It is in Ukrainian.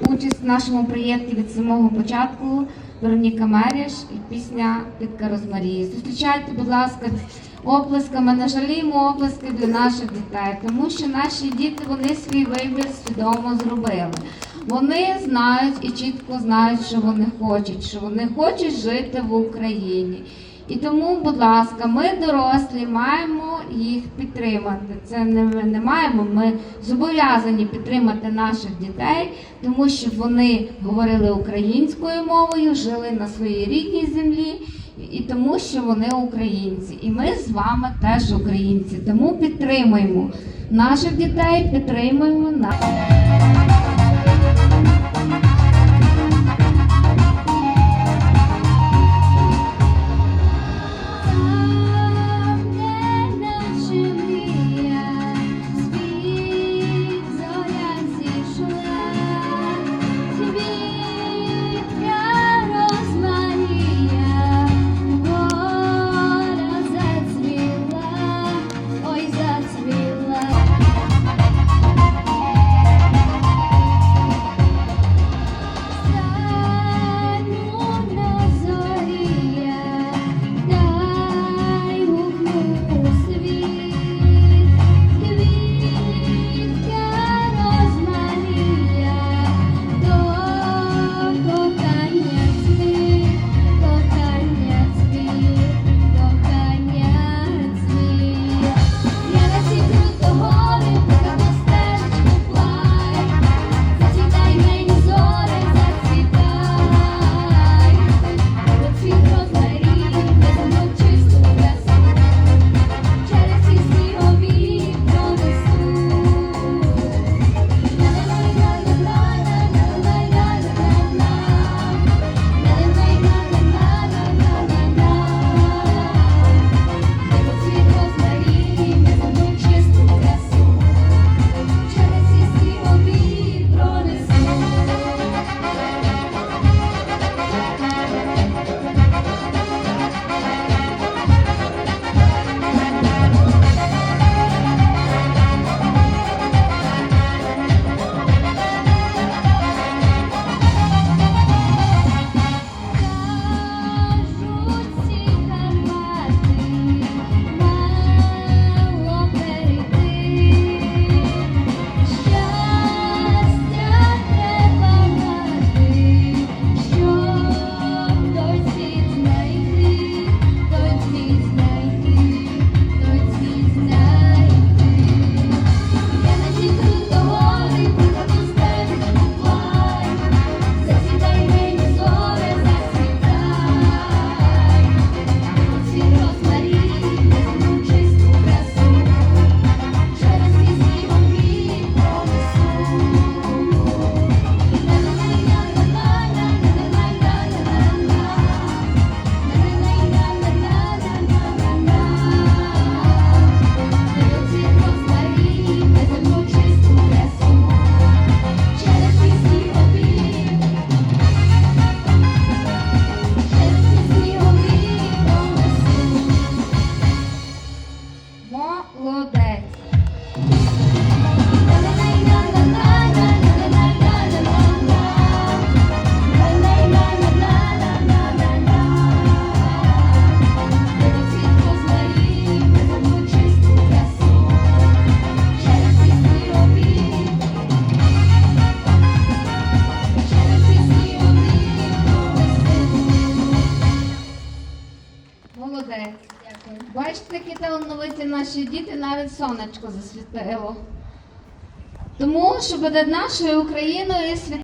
участь в нашому проєкті від самого початку. Вероніка Меріш і пісня Підка Розмарії. Зустрічайте, будь ласка, оплесками. Не жаліємо оплески для наших дітей, тому що наші діти вони свій вибір свідомо зробили. Вони знають і чітко знають, що вони хочуть, що вони хочуть жити в Україні. І тому, будь ласка, ми дорослі маємо їх підтримати. Це не ми не маємо. Ми зобов'язані підтримати наших дітей, тому що вони говорили українською мовою, жили на своїй рідній землі, і тому, що вони українці. І ми з вами теж українці. Тому підтримуємо наших дітей, підтримуємо нас. Які талановиті наші діти, навіть сонечко засвітило. Тому, щоб над нашою Україною світ.